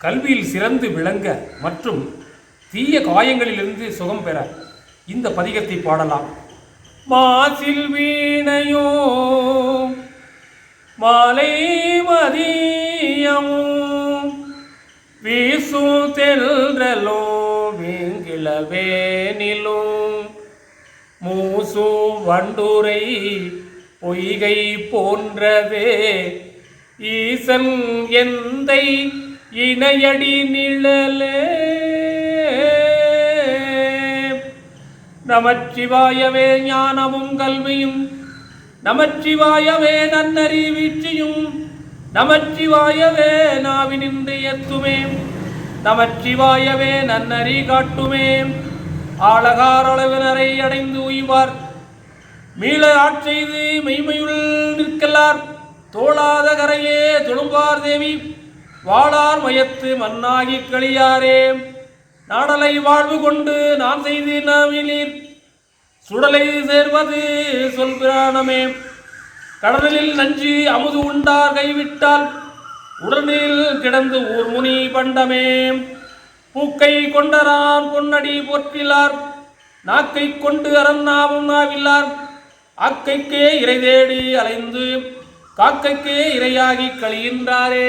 கல்வியில் சிறந்து விளங்க மற்றும் தீய காயங்களிலிருந்து சுகம் பெற இந்த பதிகத்தை பாடலாம். மாசில் வீணையோ மாலை மதியமோ வீசு தெல்றலோ வேங்கிளவேனிலும் மூசு வண்டுரை பொய்கை போன்றதே ஈசன் எந்தை இணையடி நிழலே. நமச்சிவாயவே ஞானமும் கல்வியும் நமச்சிவாயவே நன்னறி வீழ்ச்சியும் நமச்சிவாயவே நாவினின்று எத்துமே நமச்சிவாயவே நன்னறி காட்டுமே. ஆழகாரளவினரை அடைந்து உய்வார் மீள ஆட்செய்து மெய்மையுள் நிற்கலார். தோளாத கரையே தொழும்பார் தேவி. வாழார் மயத்து மண்ணாகி களியாரே நாடலை வாழ்வு கொண்டு நான் செய்து நாவிலீர் சுடலை சேர்வது சொல் பிராணமே. கடலில் நஞ்சு அமுது உண்டார் கைவிட்டால் உடலில் கிடந்து ஊர் முனி பண்டமே. பூக்கை கொண்டரான் பொன்னடி போற்றிலார். நாக்கை கொண்டு அரண்நாவும் நாவில்லார். ஆக்கைக்கே இறை தேடி அலைந்து காக்கைக்கே இரையாகி கழிகின்றாரே.